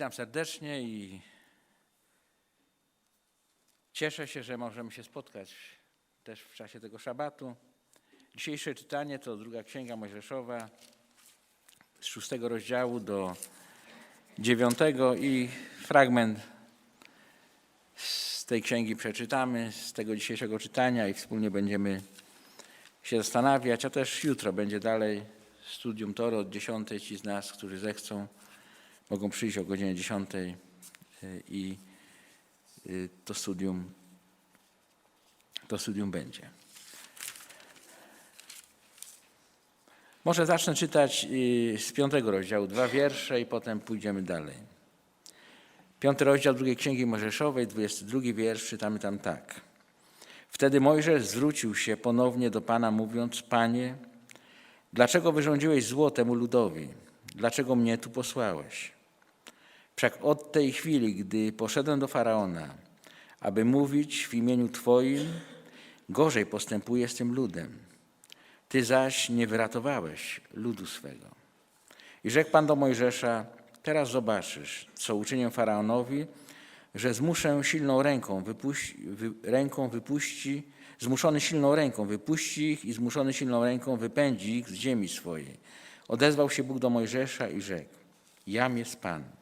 Witam serdecznie i cieszę się, że możemy się spotkać też w czasie tego szabatu. Dzisiejsze czytanie to druga księga Mojżeszowa z szóstego rozdziału do dziewiątego i fragment z tej księgi przeczytamy, z tego dzisiejszego czytania i wspólnie będziemy się zastanawiać, a też jutro będzie dalej studium Tory od 10. Ci z nas, którzy zechcą, mogą przyjść o godzinie 10 i y, to studium, to studium będzie. Może zacznę czytać y, z piątego rozdziału, dwa wiersze i potem pójdziemy dalej. Piąty rozdział drugiej Księgi Mojżeszowej, 22 wiersz, czytamy tam tak. Wtedy Mojżesz zwrócił się ponownie do Pana, mówiąc, Panie, dlaczego wyrządziłeś zło temu ludowi? Dlaczego mnie tu posłałeś? Wszak od tej chwili, gdy poszedłem do Faraona, aby mówić w imieniu Twoim, gorzej postępuję z tym ludem. Ty zaś nie wyratowałeś ludu swego. I rzekł Pan do Mojżesza, teraz zobaczysz, co uczynię Faraonowi, że zmuszę silną ręką, wypuści, wy, ręką wypuści, zmuszony silną ręką wypuści ich i zmuszony silną ręką wypędzi ich z ziemi swojej. Odezwał się Bóg do Mojżesza i rzekł, jam jest Pan.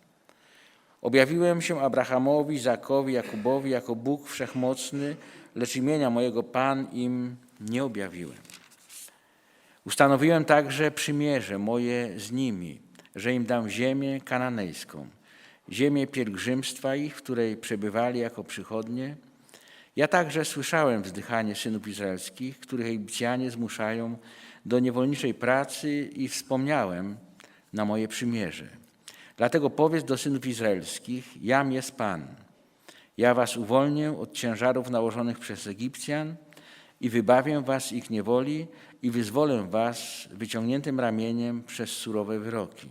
Objawiłem się Abrahamowi, Izakowi, Jakubowi jako Bóg Wszechmocny, lecz imienia mojego Pan im nie objawiłem. Ustanowiłem także przymierze moje z nimi, że im dam ziemię kananejską, ziemię pielgrzymstwa ich, w której przebywali jako przychodnie. Ja także słyszałem wzdychanie synów izraelskich, których Egipcjanie zmuszają do niewolniczej pracy i wspomniałem na moje przymierze. Dlatego powiedz do synów izraelskich, jam jest Pan. Ja was uwolnię od ciężarów nałożonych przez Egipcjan i wybawię was ich niewoli i wyzwolę was wyciągniętym ramieniem przez surowe wyroki.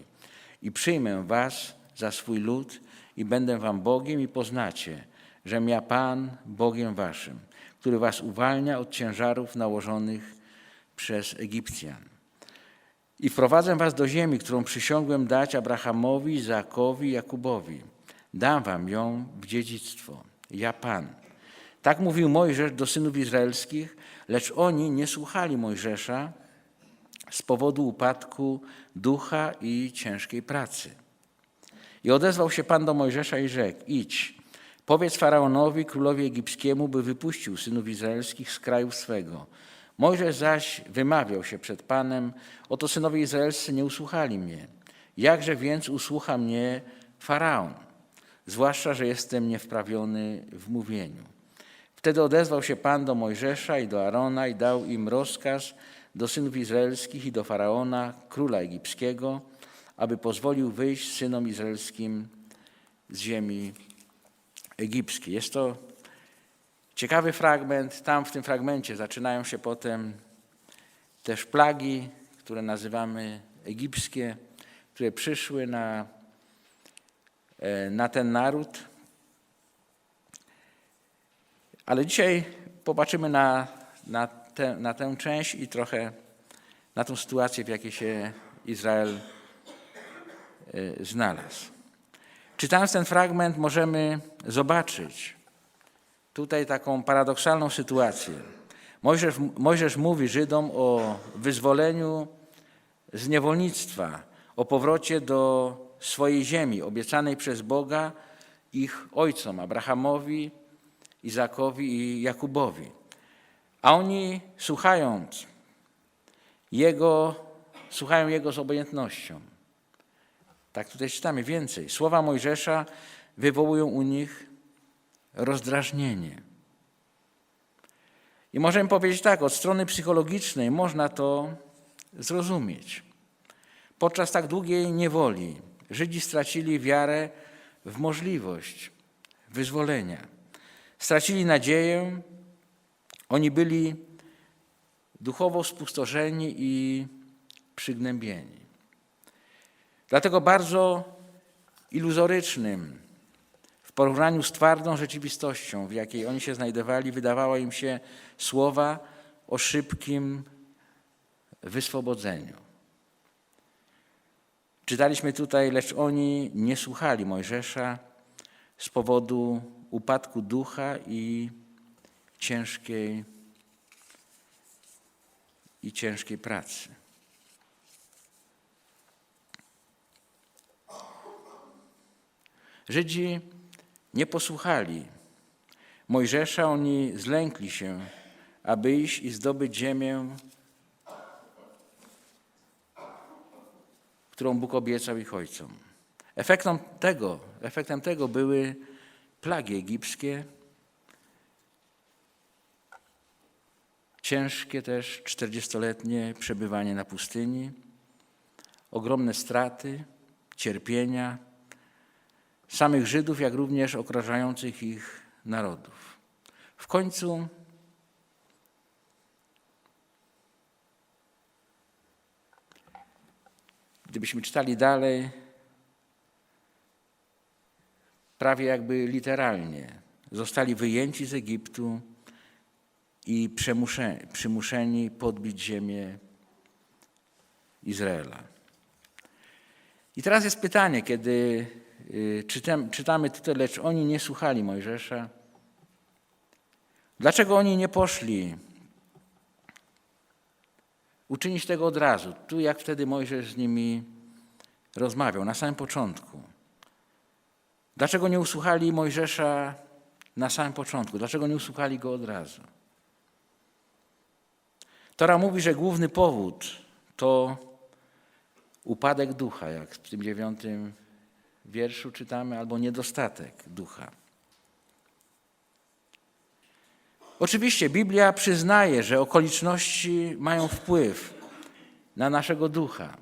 I przyjmę was za swój lud i będę wam Bogiem i poznacie, że ja Pan, Bogiem waszym, który was uwalnia od ciężarów nałożonych przez Egipcjan. I wprowadzę was do ziemi, którą przysiągłem dać Abrahamowi, Izakowi, Jakubowi. Dam wam ją w dziedzictwo. Ja Pan. Tak mówił Mojżesz do synów izraelskich, lecz oni nie słuchali Mojżesza z powodu upadku ducha i ciężkiej pracy. I odezwał się Pan do Mojżesza i rzekł: Idź, powiedz faraonowi, królowi egipskiemu, by wypuścił synów izraelskich z kraju swego. Mojżesz zaś wymawiał się przed Panem: Oto synowie izraelscy nie usłuchali mnie. Jakże więc usłucha mnie faraon? Zwłaszcza, że jestem niewprawiony w mówieniu. Wtedy odezwał się Pan do Mojżesza i do Arona i dał im rozkaz do synów izraelskich i do faraona, króla egipskiego, aby pozwolił wyjść synom izraelskim z ziemi egipskiej. Jest to ciekawy fragment. Tam w tym fragmencie zaczynają się potem też plagi, które nazywamy egipskie, które przyszły na, na ten naród. Ale dzisiaj popatrzymy na, na, te, na tę część i trochę na tą sytuację, w jakiej się Izrael y, znalazł. Czytając ten fragment, możemy zobaczyć tutaj taką paradoksalną sytuację. Mojżesz, Mojżesz mówi Żydom o wyzwoleniu z niewolnictwa, o powrocie do swojej ziemi, obiecanej przez Boga ich ojcom, Abrahamowi, Izakowi i Jakubowi. A oni słuchając Jego, słuchają Jego z obojętnością. Tak tutaj czytamy więcej. Słowa Mojżesza wywołują u nich rozdrażnienie. I możemy powiedzieć tak, od strony psychologicznej można to zrozumieć. Podczas tak długiej niewoli Żydzi stracili wiarę w możliwość wyzwolenia. Stracili nadzieję, oni byli duchowo spustoszeni i przygnębieni. Dlatego bardzo iluzorycznym porównaniu z twardą rzeczywistością, w jakiej oni się znajdowali, wydawała im się słowa o szybkim wyswobodzeniu. Czytaliśmy tutaj, lecz oni nie słuchali Mojżesza z powodu upadku ducha i ciężkiej i ciężkiej pracy. Żydzi nie posłuchali Mojżesza, oni zlękli się, aby iść i zdobyć ziemię, którą Bóg obiecał ich ojcom. Efektem tego, efektem tego były plagi egipskie, ciężkie też czterdziestoletnie przebywanie na pustyni, ogromne straty, cierpienia samych Żydów, jak również okrążających ich narodów. W końcu gdybyśmy czytali dalej, prawie jakby literalnie, zostali wyjęci z Egiptu i przymuszeni, podbić ziemię Izraela. I teraz jest pytanie, kiedy czytam, czytamy tutaj, lecz oni nie słuchali Mojżesza. Dlaczego oni nie poszli uczynić tego od razu? Tu jak wtedy Mojżesz z nimi rozmawiał, na samym początku. Dlaczego nie usłuchali Mojżesza na samym początku? Dlaczego nie usłuchali go od razu? Tora mówi, że główny powód to upadek ducha, jak w tym dziewiątym wierszu czytamy, albo niedostatek ducha. Oczywiście Biblia przyznaje, że okoliczności mają wpływ na naszego ducha.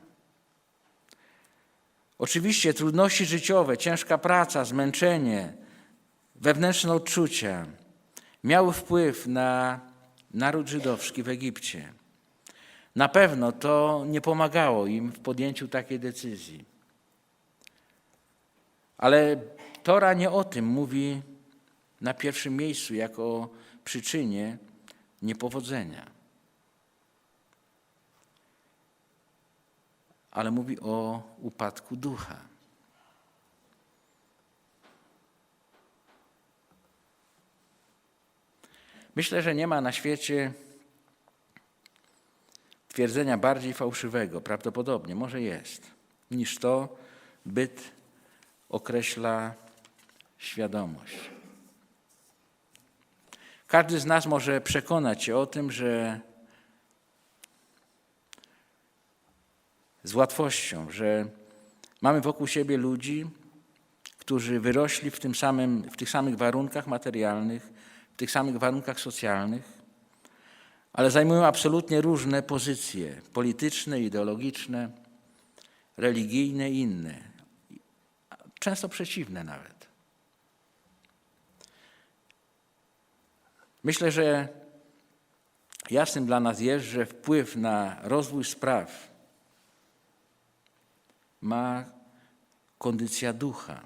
Oczywiście trudności życiowe, ciężka praca, zmęczenie, wewnętrzne odczucia miały wpływ na naród żydowski w Egipcie. Na pewno to nie pomagało im w podjęciu takiej decyzji. Ale Tora nie o tym mówi na pierwszym miejscu jako przyczynie niepowodzenia. Ale mówi o upadku ducha. Myślę, że nie ma na świecie twierdzenia bardziej fałszywego, prawdopodobnie, może jest, niż to byt określa świadomość. Każdy z nas może przekonać się o tym, że z łatwością, że mamy wokół siebie ludzi, którzy wyrośli w, tym samym, w tych samych warunkach materialnych, w tych samych warunkach socjalnych, ale zajmują absolutnie różne pozycje polityczne, ideologiczne, religijne i inne, często przeciwne nawet. Myślę, że jasnym dla nas jest, że wpływ na rozwój spraw ma kondycja ducha,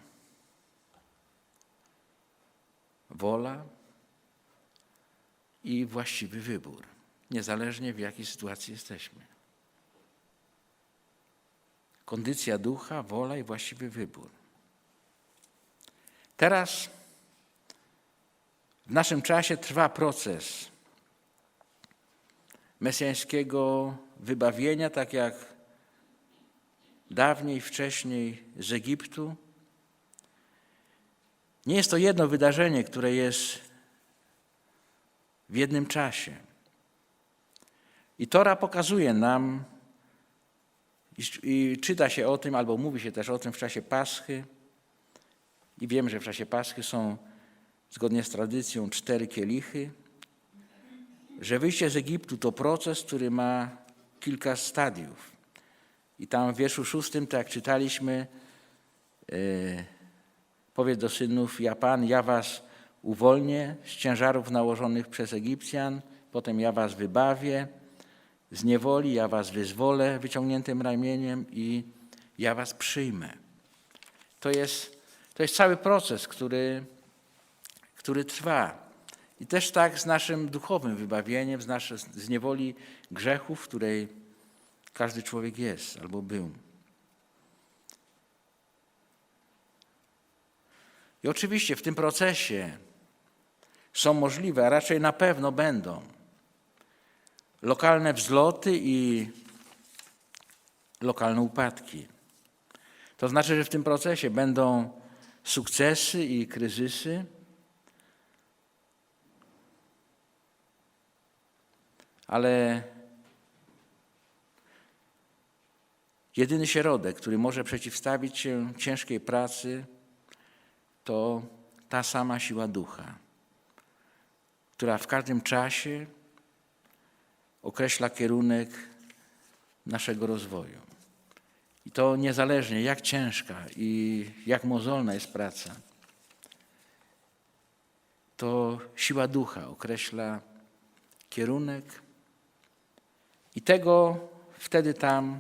wola i właściwy wybór, niezależnie w jakiej sytuacji jesteśmy. Kondycja ducha, wola i właściwy wybór. Teraz w naszym czasie trwa proces mesjańskiego wybawienia, tak jak dawniej, wcześniej z Egiptu. Nie jest to jedno wydarzenie, które jest w jednym czasie. I Tora pokazuje nam, i, czyta się o tym, albo mówi się też o tym w czasie Paschy. I wiem, że w czasie Paschy są zgodnie z tradycją cztery kielichy, że wyjście z Egiptu to proces, który ma kilka stadiów. I tam w wierszu szóstym, tak jak czytaliśmy, yy, powiedz do synów, ja Pan, ja was uwolnię z ciężarów nałożonych przez Egipcjan, potem ja was wybawię z niewoli, ja was wyzwolę wyciągniętym ramieniem i ja was przyjmę. To jest, to jest cały proces, który, który trwa. I też tak z naszym duchowym wybawieniem, z, nasze, z niewoli grzechu, w której każdy człowiek jest albo był. I oczywiście w tym procesie są możliwe, a raczej na pewno będą lokalne wzloty i lokalne upadki. To znaczy, że w tym procesie będą sukcesy i kryzysy. Ale jedyny środek, który może przeciwstawić się ciężkiej pracy, to ta sama siła ducha, która w każdym czasie określa kierunek naszego rozwoju. I to niezależnie jak ciężka i jak mozolna jest praca, to siła ducha określa kierunek i tego wtedy tam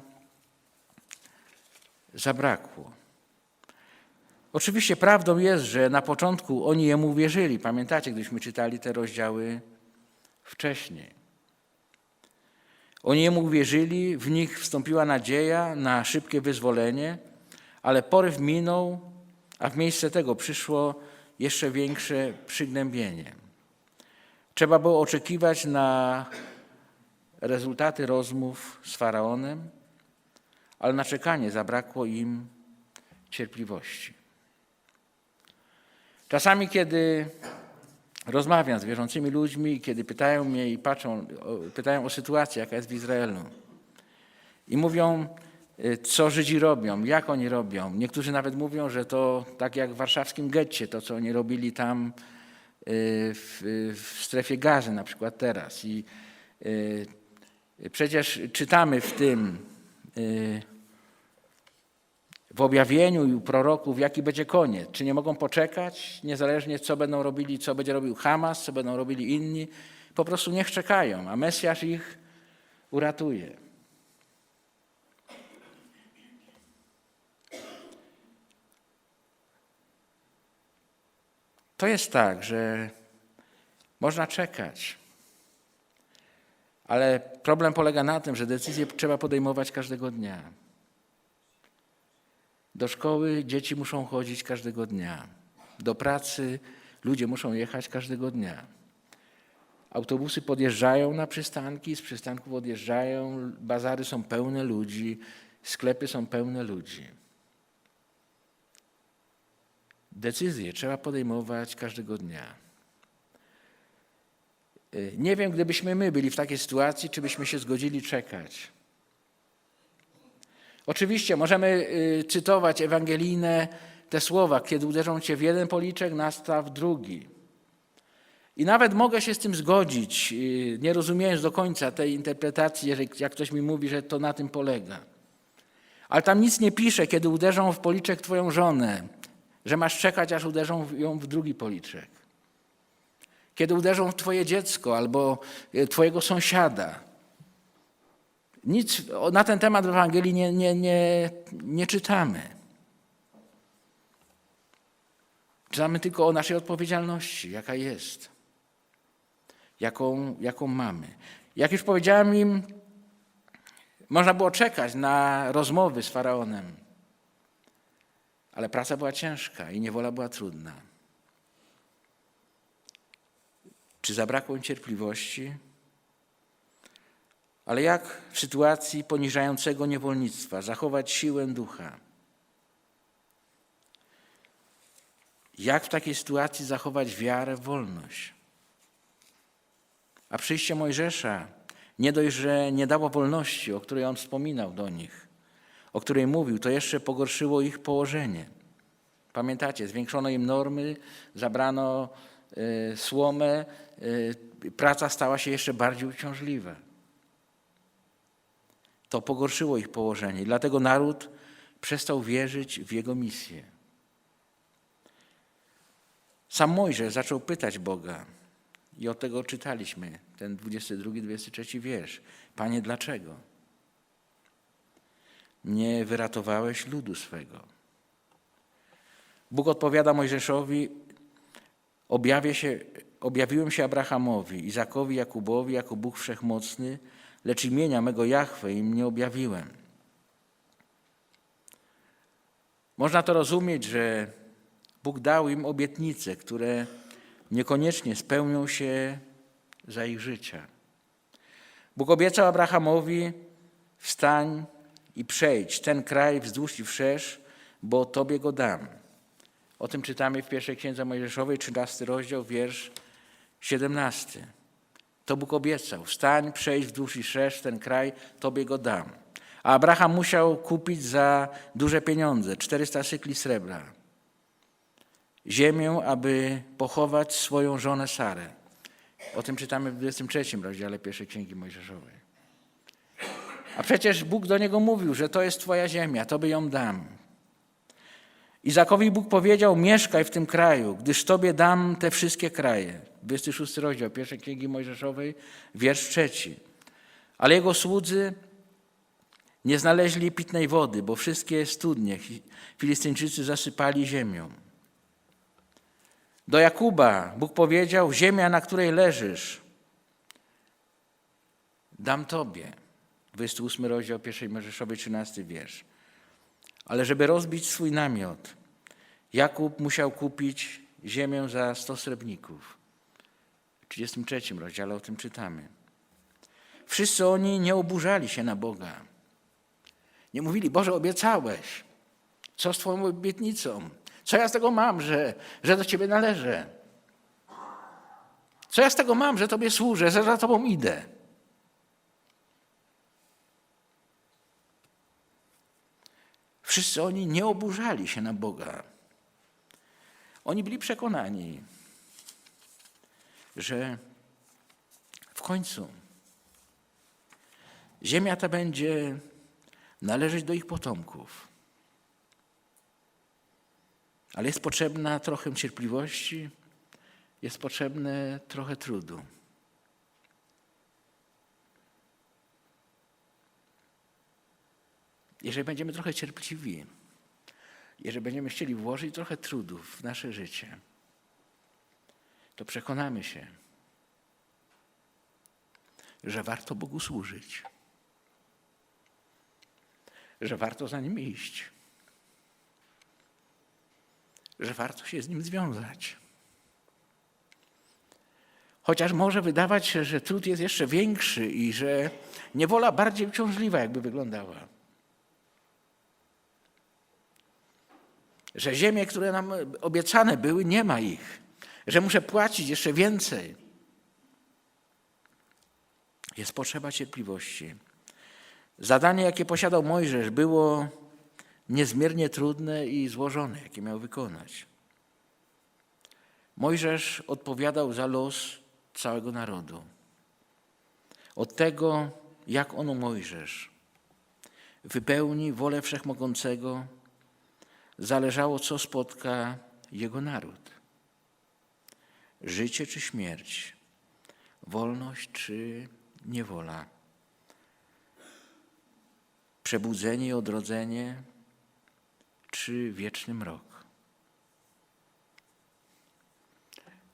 zabrakło. Oczywiście prawdą jest, że na początku oni jemu uwierzyli. Pamiętacie, gdyśmy czytali te rozdziały wcześniej. Oni jemu uwierzyli, w nich wstąpiła nadzieja na szybkie wyzwolenie, ale poryw minął, a w miejsce tego przyszło jeszcze większe przygnębienie. Trzeba było oczekiwać na rezultaty rozmów z faraonem, ale na czekanie zabrakło im cierpliwości. Czasami, kiedy rozmawiam z wierzącymi ludźmi, kiedy pytają mnie i patrzą, pytają o sytuację, jaka jest w Izraelu, i mówią, y, co Żydzi robią, jak oni robią. Niektórzy nawet mówią, że to tak jak w warszawskim getcie, to co oni robili tam y, w, w strefie gazy, na przykład teraz. I y, przecież czytamy w tym, w objawieniu i u proroków, jaki będzie koniec. Czy nie mogą poczekać, niezależnie co będą robili, co będzie robił Hamas, co będą robili inni. Po prostu niech czekają, a Mesjasz ich uratuje. To jest tak, że można czekać, ale problem polega na tym, że decyzje trzeba podejmować każdego dnia. Do szkoły dzieci muszą chodzić każdego dnia. Do pracy ludzie muszą jechać każdego dnia. Autobusy podjeżdżają na przystanki, z przystanków odjeżdżają, bazary są pełne ludzi, sklepy są pełne ludzi. Decyzje trzeba podejmować każdego dnia. Nie wiem, gdybyśmy my byli w takiej sytuacji, czy byśmy się zgodzili czekać. Oczywiście możemy y, cytować ewangelijne te słowa, kiedy uderzą cię w jeden policzek, nastaw drugi. I nawet mogę się z tym zgodzić, y, nie rozumiejąc do końca tej interpretacji, jak ktoś mi mówi, że to na tym polega. Ale tam nic nie pisze, kiedy uderzą w policzek twoją żonę, że masz czekać, aż uderzą ją w drugi policzek. Kiedy uderzą w twoje dziecko albo y, twojego sąsiada. Nic na ten temat w Ewangelii nie, nie, nie, nie czytamy. Czytamy tylko o naszej odpowiedzialności, jaka jest, jaką, jaką mamy. Jak już powiedziałem im, można było czekać na rozmowy z faraonem, ale praca była ciężka i niewola była trudna. Czy zabrakło im cierpliwości? Ale jak w sytuacji poniżającego niewolnictwa zachować siłę ducha? Jak w takiej sytuacji zachować wiarę w wolność? A przyjście Mojżesza nie dość, że nie dało wolności, o której on wspominał do nich, o której mówił, to jeszcze pogorszyło ich położenie. Pamiętacie, zwiększono im normy, zabrano y, słomę, y, praca stała się jeszcze bardziej uciążliwa. To pogorszyło ich położenie. Dlatego naród przestał wierzyć w jego misję. Sam Mojżesz zaczął pytać Boga i od tego czytaliśmy, ten 22-23 wiersz. Panie, dlaczego? Nie wyratowałeś ludu swego. Bóg odpowiada Mojżeszowi, objawię się, objawiłem się Abrahamowi, Izakowi, Jakubowi jako Bóg Wszechmocny, lecz imienia mego Jahwe im nie objawiłem. Można to rozumieć, że Bóg dał im obietnice, które niekoniecznie spełnią się za ich życia. Bóg obiecał Abrahamowi: Wstań i przejdź ten kraj wzdłuż i wszerz, bo Tobie go dam. O tym czytamy w pierwszej księdze Mojżeszowej, 13 rozdział, wiersz 17. To Bóg obiecał: Wstań, przejdź wzdłuż i wszerz ten kraj, Tobie go dam. A Abraham musiał kupić za duże pieniądze 400 szykli srebra ziemię, aby pochować swoją żonę Sarę. O tym czytamy w 23 rozdziale pierwszej księgi Mojżeszowej. A przecież Bóg do niego mówił, że to jest Twoja ziemia, Tobie ją dam. Izakowi Bóg powiedział: Mieszkaj w tym kraju, gdyż Tobie dam te wszystkie kraje. 26 rozdział pierwszej księgi Mojżeszowej, wiersz trzeci. Ale jego słudzy nie znaleźli pitnej wody, bo wszystkie studnie Filistyńczycy zasypali ziemią. Do Jakuba Bóg powiedział: Ziemia, na której leżysz, dam Tobie. 28 rozdział pierwszej Mojżeszowej, 13 wiersz. Ale żeby rozbić swój namiot, Jakub musiał kupić ziemię za 100 srebrników. W 33 rozdziale o tym czytamy. Wszyscy oni nie oburzali się na Boga. Nie mówili, Boże, obiecałeś. Co z Twoją obietnicą? Co ja z tego mam, że, że do Ciebie należę? Co ja z tego mam, że Tobie służę, że za Tobą idę? Wszyscy oni nie oburzali się na Boga. Oni byli przekonani, że w końcu ziemia ta będzie należeć do ich potomków. Ale jest potrzebna trochę cierpliwości, jest potrzebne trochę trudu. Jeżeli będziemy trochę cierpliwi, jeżeli będziemy chcieli włożyć trochę trudu w nasze życie, to przekonamy się, że warto Bogu służyć, że warto za Nim iść, że warto się z Nim związać. Chociaż może wydawać się, że trud jest jeszcze większy i że niewola bardziej uciążliwa, jakby wyglądała. Że ziemie, które nam obiecane były, nie ma ich. Że muszę płacić jeszcze więcej. Jest potrzeba cierpliwości. Zadanie, jakie posiadał Mojżesz, było niezmiernie trudne i złożone, jakie miał wykonać. Mojżesz odpowiadał za los całego narodu. Od tego, jak ono Mojżesz wypełni wolę Wszechmogącego, zależało, co spotka jego naród. Życie czy śmierć, wolność czy niewola, przebudzenie i odrodzenie czy wieczny mrok.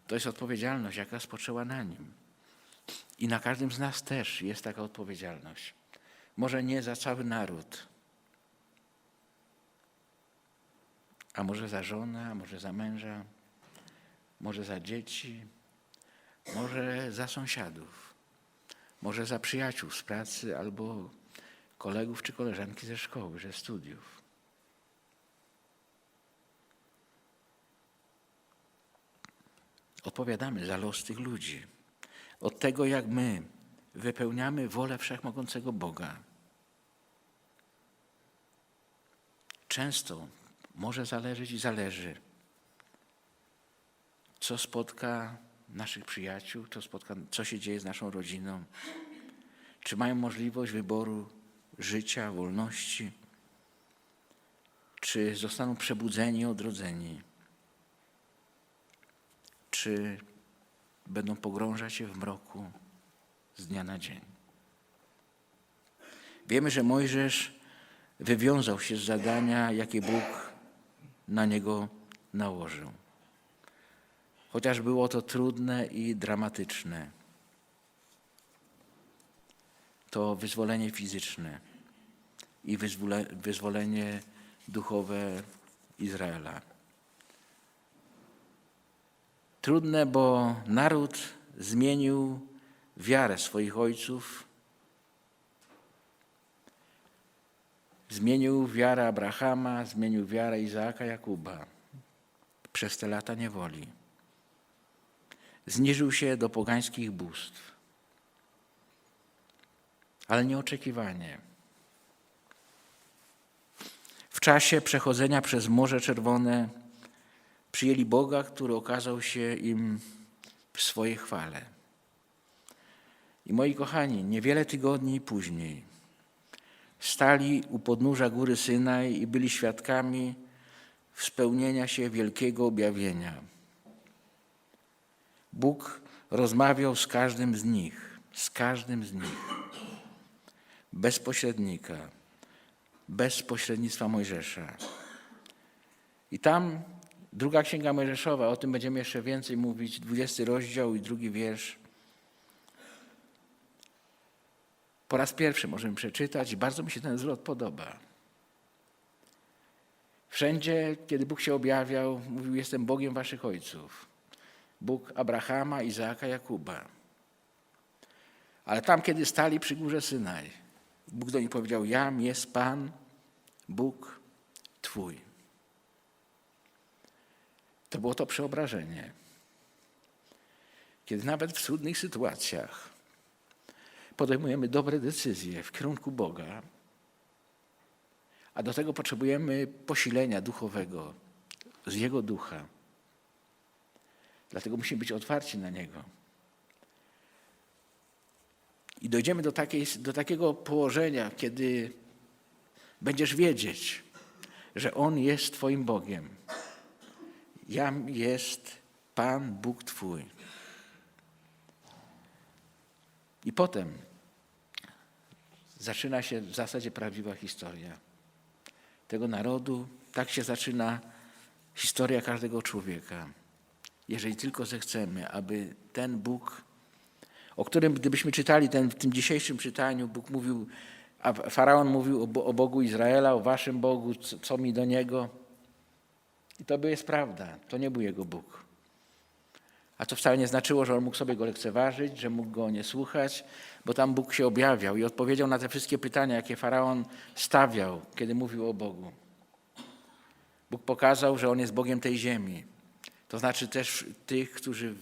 To jest odpowiedzialność, jaka spoczęła na nim. I na każdym z nas też jest taka odpowiedzialność. Może nie za cały naród, a może za żonę, a może za męża, może za dzieci, może za sąsiadów, może za przyjaciół z pracy albo kolegów czy koleżanki ze szkoły, ze studiów. Odpowiadamy za los tych ludzi. Od tego, jak my wypełniamy wolę wszechmogącego Boga. Często może zależeć i zależy, co spotka naszych przyjaciół, co, spotka, co się dzieje z naszą rodziną, czy mają możliwość wyboru życia, wolności, czy zostaną przebudzeni, odrodzeni, czy będą pogrążać się w mroku z dnia na dzień. Wiemy, że Mojżesz wywiązał się z zadania, jakie Bóg na niego nałożył. Chociaż było to trudne i dramatyczne. To wyzwolenie fizyczne i wyzwolenie duchowe Izraela. Trudne, bo naród zmienił wiarę swoich ojców, zmienił wiarę Abrahama, zmienił wiarę Izaaka, Jakuba przez te lata niewoli. Zniżył się do pogańskich bóstw, ale nieoczekiwanie. W czasie przechodzenia przez Morze Czerwone przyjęli Boga, który okazał się im w swojej chwale. I moi kochani, niewiele tygodni później stali u podnóża góry Synaj i byli świadkami spełnienia się wielkiego objawienia. Bóg rozmawiał z każdym z nich, z każdym z nich, bez pośrednika, bez pośrednictwa Mojżesza. I tam druga księga Mojżeszowa, o tym będziemy jeszcze więcej mówić, 20 rozdział i drugi wiersz. Po raz pierwszy możemy przeczytać i bardzo mi się ten zwrot podoba. Wszędzie, kiedy Bóg się objawiał, mówił: Jestem Bogiem waszych ojców. Bóg Abrahama, Izaaka, Jakuba. Ale tam, kiedy stali przy górze Synaj, Bóg do nich powiedział: Jam jest Pan, Bóg Twój. To było to przeobrażenie. Kiedy nawet w trudnych sytuacjach podejmujemy dobre decyzje w kierunku Boga, a do tego potrzebujemy posilenia duchowego z Jego ducha. Dlatego musimy być otwarci na Niego. I dojdziemy do, takiej, do takiego położenia, kiedy będziesz wiedzieć, że On jest Twoim Bogiem. Jam jest Pan Bóg Twój. I potem zaczyna się w zasadzie prawdziwa historia tego narodu. Tak się zaczyna historia każdego człowieka. Jeżeli tylko zechcemy, aby ten Bóg, o którym gdybyśmy czytali ten, w tym dzisiejszym czytaniu, Bóg mówił, a Faraon mówił o, Bogu Izraela, o waszym Bogu, co, co mi do niego. I to by jest prawda, to nie był jego Bóg. A to wcale nie znaczyło, że on mógł sobie go lekceważyć, że mógł go nie słuchać, bo tam Bóg się objawiał i odpowiedział na te wszystkie pytania, jakie faraon stawiał, kiedy mówił o Bogu. Bóg pokazał, że on jest Bogiem tej ziemi. To znaczy też tych, którzy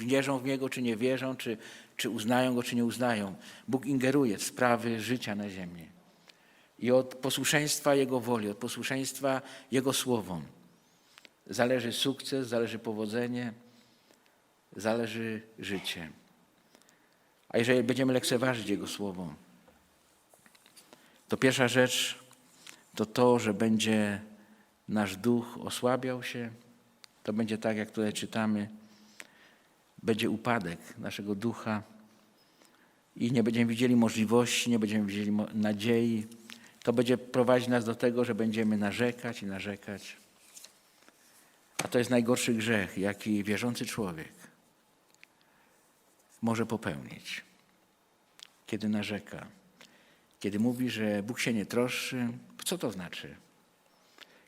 wierzą w Niego, czy nie wierzą, czy, czy uznają Go, czy nie uznają. Bóg ingeruje w sprawy życia na ziemi. I od posłuszeństwa Jego woli, od posłuszeństwa Jego słowom zależy sukces, zależy powodzenie, zależy życie. A jeżeli będziemy lekceważyć Jego słowo, to pierwsza rzecz to to, że będzie nasz duch osłabiał się. To będzie tak, jak tutaj czytamy. Będzie upadek naszego ducha i nie będziemy widzieli możliwości, nie będziemy widzieli nadziei. To będzie prowadzić nas do tego, że będziemy narzekać i narzekać. A to jest najgorszy grzech, jaki wierzący człowiek może popełnić, kiedy narzeka, kiedy mówi, że Bóg się nie troszczy. Co to znaczy?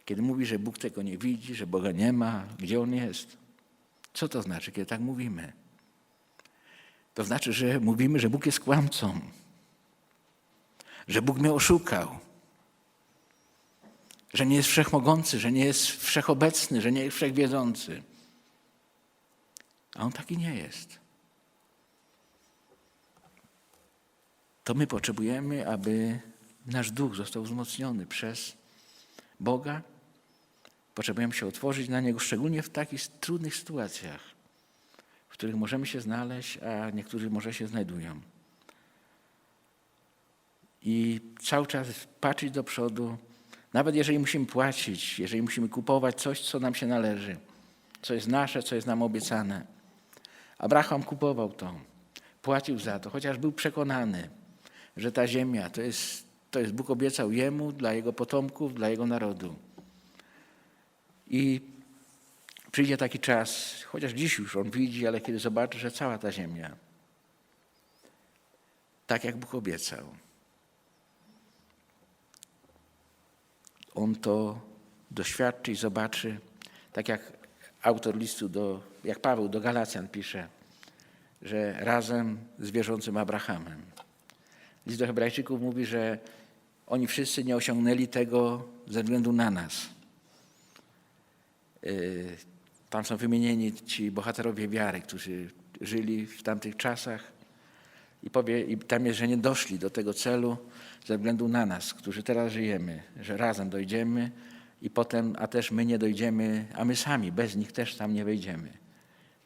Kiedy mówi, że Bóg tego nie widzi, że Boga nie ma, gdzie On jest? Co to znaczy, kiedy tak mówimy? To znaczy, że mówimy, że Bóg jest kłamcą, że Bóg mnie oszukał, że nie jest wszechmogący, że nie jest wszechobecny, że nie jest wszechwiedzący. A On taki nie jest. To my potrzebujemy, aby nasz duch został wzmocniony przez Boga. Potrzebujemy się otworzyć na Niego, szczególnie w takich trudnych sytuacjach, w których możemy się znaleźć, a niektórzy może się znajdują. I cały czas patrzeć do przodu, nawet jeżeli musimy płacić, jeżeli musimy kupować coś, co nam się należy, co jest nasze, co jest nam obiecane. Abraham kupował to, płacił za to, chociaż był przekonany, że ta ziemia to jest, to jest Bóg obiecał jemu, dla jego potomków, dla jego narodu. I przyjdzie taki czas, chociaż dziś już on widzi, ale kiedy zobaczy, że cała ta ziemia, tak jak Bóg obiecał, on to doświadczy i zobaczy, tak jak autor listu do, jak Paweł do Galacjan pisze, że razem z wierzącym Abrahamem. List do Hebrajczyków mówi, że oni wszyscy nie osiągnęli tego ze względu na nas. Yy, Tam są wymienieni ci bohaterowie wiary, którzy żyli w tamtych czasach. I, powie, I tam jest, że nie doszli do tego celu ze względu na nas, którzy teraz żyjemy, że razem dojdziemy i potem, a też my nie dojdziemy, a my sami bez nich też tam nie wejdziemy.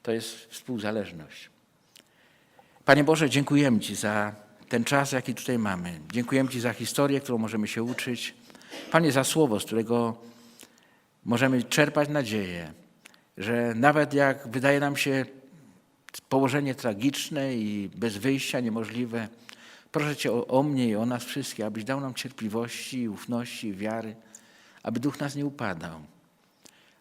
To jest współzależność. Panie Boże, dziękujemy Ci za ten czas, jaki tutaj mamy. Dziękujemy Ci za historię, którą możemy się uczyć. Panie, za słowo, z którego możemy czerpać nadzieję, że nawet jak wydaje nam się położenie tragiczne i bez wyjścia niemożliwe, proszę Cię o, o mnie i o nas wszystkich, abyś dał nam cierpliwości, ufności, wiary, aby duch nas nie upadał,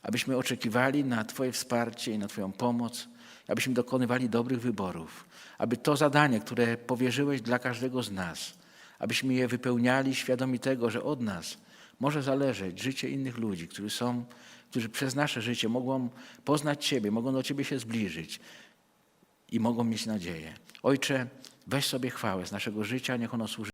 abyśmy oczekiwali na Twoje wsparcie i na Twoją pomoc, abyśmy dokonywali dobrych wyborów, aby to zadanie, które powierzyłeś dla każdego z nas, abyśmy je wypełniali świadomi tego, że od nas może zależeć życie innych ludzi, którzy są, którzy przez nasze życie mogą poznać Ciebie, mogą do Ciebie się zbliżyć i mogą mieć nadzieję. Ojcze, weź sobie chwałę z naszego życia, niech ono służy